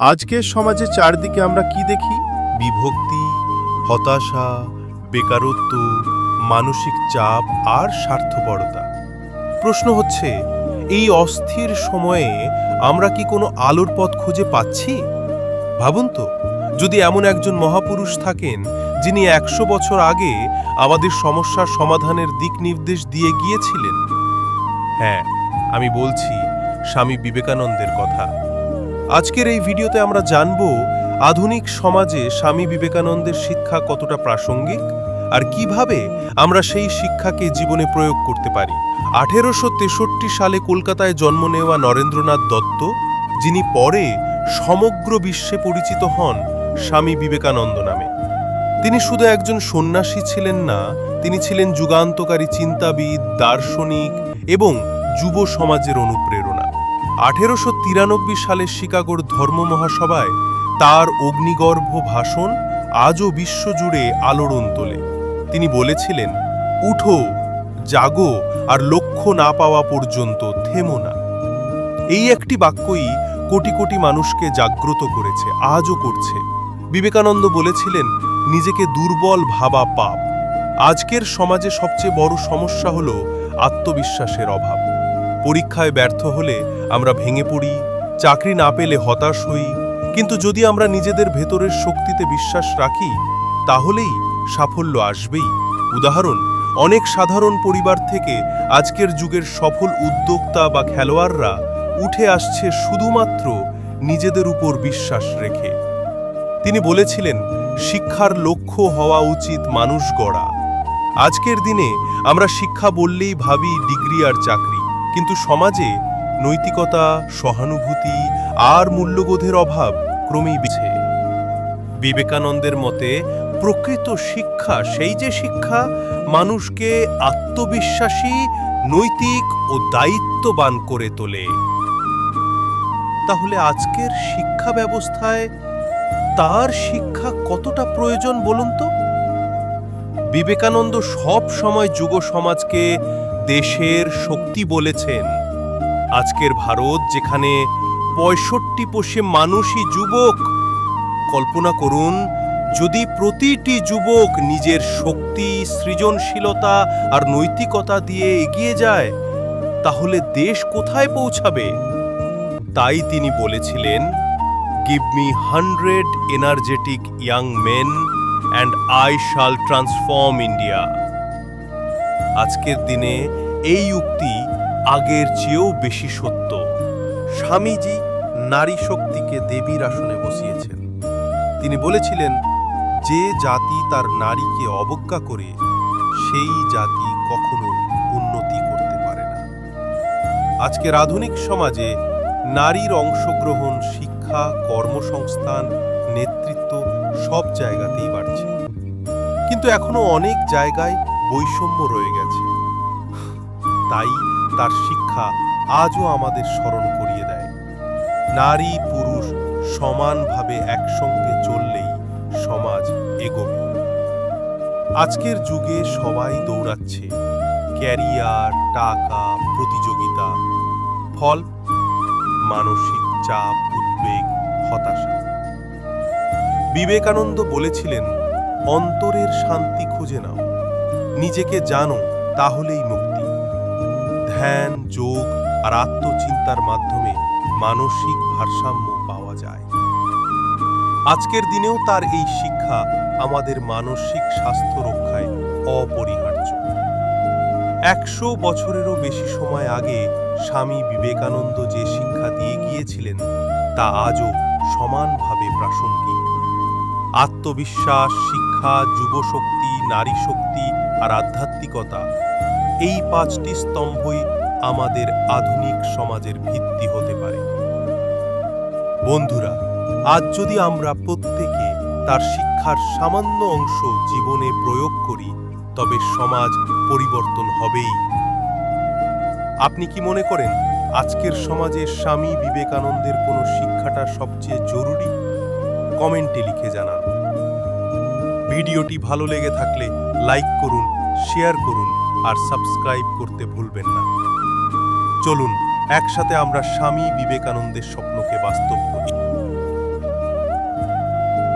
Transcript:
আজকের সমাজে চারদিকে আমরা কি দেখি? বিভক্তি, হতাশা, বেকারত্ব, মানসিক চাপ আর স্বার্থপরতা। প্রশ্ন হচ্ছে, এই অস্থির সময়ে আমরা কি কোনো আলোর পথ খুঁজে পাচ্ছি? ভাবুন তো, যদি এমন একজন মহাপুরুষ থাকেন, যিনি একশো বছর আগে আমাদের সমস্যার সমাধানের দিক নির্দেশ দিয়ে গিয়েছিলেন। হ্যাঁ আমি বলছি স্বামী বিবেকানন্দের কথা। আজকের এই ভিডিওতে আমরা জানব আধুনিক সমাজে স্বামী বিবেকানন্দের শিক্ষা কতটা প্রাসঙ্গিক আর কীভাবে আমরা সেই শিক্ষাকে জীবনে প্রয়োগ করতে পারি। আঠেরোশো তেষট্টি সালে কলকাতায় জন্ম নেওয়া নরেন্দ্রনাথ দত্ত, যিনি পরে সমগ্র বিশ্বে পরিচিত হন স্বামী বিবেকানন্দ নামে। তিনি শুধু একজন সন্ন্যাসী ছিলেন না, তিনি ছিলেন যুগান্তকারী চিন্তাবিদ, দার্শনিক এবং যুব সমাজের অনুপ্রেরণা আঠেরোশো তিরানব্বই সালের শিকাগোর ধর্ম মহাসভায় তার অগ্নিগর্ভ ভাষণ আজও বিশ্বজুড়ে আলোড়ন তোলে। তিনি বলেছিলেন, উঠো, জাগো আর লক্ষ্য না পাওয়া পর্যন্ত থেমো না। এই একটি বাক্যই কোটি কোটি মানুষকে জাগ্রত করেছে, আজও করছে। বিবেকানন্দ বলেছিলেন, নিজেকে দুর্বল ভাবা পাপ। আজকের সমাজে সবচেয়ে বড় সমস্যা হল আত্মবিশ্বাসের অভাব। পরীক্ষায় ব্যর্থ হলে আমরা ভেঙে পড়ি, চাকরি না পেলে হতাশ হই। কিন্তু যদি আমরা নিজেদের ভেতরের শক্তিতে বিশ্বাস রাখি, তাহলেই সাফল্য আসবেই। উদাহরণ, অনেক সাধারণ পরিবার থেকে আজকের যুগের সফল উদ্যোক্তা বা খেলোয়াড়রা উঠে আসছে শুধুমাত্র নিজেদের উপর বিশ্বাস রেখে। তিনি বলেছিলেন, শিক্ষার লক্ষ্য হওয়া উচিত মানুষ গড়া। আজকের দিনে আমরা শিক্ষা বললেই ভাবি ডিগ্রি আর চাকরি। কিন্তু সমাজে নৈতিকতা, সহানুভূতি আর মূল্যবোধের অভাব ক্রমেই বিছে বিবেকানন্দের মতে, প্রকৃত শিক্ষা সেই যে শিক্ষা, মানুষকে আত্মবিশ্বাসী, নৈতিক ও দায়িত্ববান করে তোলে। তাহলে আজকের শিক্ষা ব্যবস্থায় তার শিক্ষা কতটা প্রয়োজন বলুন তো? বিবেকানন্দ সব সময় যুব সমাজকে দেশের শক্তি বলেছেন। আজকের ভারত, যেখানে পঁয়ষট্টি পোষে মানুষই যুবক, কল্পনা করুন, যদি প্রতিটি যুবক নিজের শক্তি, সৃজনশীলতা আর নৈতিকতা দিয়ে এগিয়ে যায়, তাহলে দেশ কোথায় পৌঁছাবে? তাই তিনি বলেছিলেন give me hundred energetic young men and I shall transform India আজকের দিনে এই উক্তি আগের চেয়েও বেশি সত্য। স্বামীজি নারী শক্তিকে দেবীর আসনে বসিয়েছেন। তিনি বলেছিলেন, যে জাতি তার নারীকে অবজ্ঞা করে, সেই জাতি কখনো উন্নতি করতে পারে না। আজকের আধুনিক সমাজে নারীর অংশগ্রহণ, শিক্ষা, কর্মসংস্থান, নেতৃত্ব সব জায়গাতেই বাড়ছে। কিন্তু এখনও অনেক জায়গায় বৈষম্য রয়ে গেছে। তাই তার শিক্ষা আজও আমাদের স্মরণ করিয়ে দেয়। নারী পুরুষ সমানভাবে একসঙ্গে চললেই সমাজ এগোবে। আজকের যুগে সবাই দৌড়াচ্ছে। ক্যারিয়ার, টাকা, প্রতিযোগিতা, ফল, মানসিক চাপ, উদ্বেগ, হতাশা। বিবেকানন্দ বলেছিলেন অন্তরের শান্তি খুঁজে নাও। নিজেকে জানো, তাহলেই মুক্তি। ধ্যান, যোগ আর আত্মচিন্তার মাধ্যমে মানসিক ভারসাম্য পাওয়া যায়। আজকের দিনেও তার এই শিক্ষা আমাদের মানসিক স্বাস্থ্য রক্ষায় অপরিহার্য। একশো বছরেরও বেশি সময় আগে স্বামী বিবেকানন্দ যে শিক্ষা দিয়ে গিয়েছিলেন, তা আজও সমানভাবে প্রাসঙ্গিক। আত্মবিশ্বাস শিক্ষা, যুবশক্তি নারী শক্তি আর আধ্যাত্মিকতা, এই পাঁচটি স্তম্ভই আমাদের আধুনিক সমাজের ভিত্তি হতে পারে। বন্ধুরা, আজ যদি আমরা প্রত্যেকে তার শিক্ষার সামান্য অংশ জীবনে প্রয়োগ করি, তবে সমাজ পরিবর্তন হবেই। আপনি কি মনে করেন আজকের সমাজে স্বামী বিবেকানন্দের কোনো শিক্ষাটা সবচেয়ে জরুরি? কমেন্টে লিখে জানান। ভিডিওটি ভালো লেগে থাকলে লাইক করুন, শেয়ার করুন আর সাবস্ক্রাইব করতে ভুলবেন না। চলুন, একসাথে আমরা স্বামী বিবেকানন্দের স্বপ্নকে বাস্তব করি।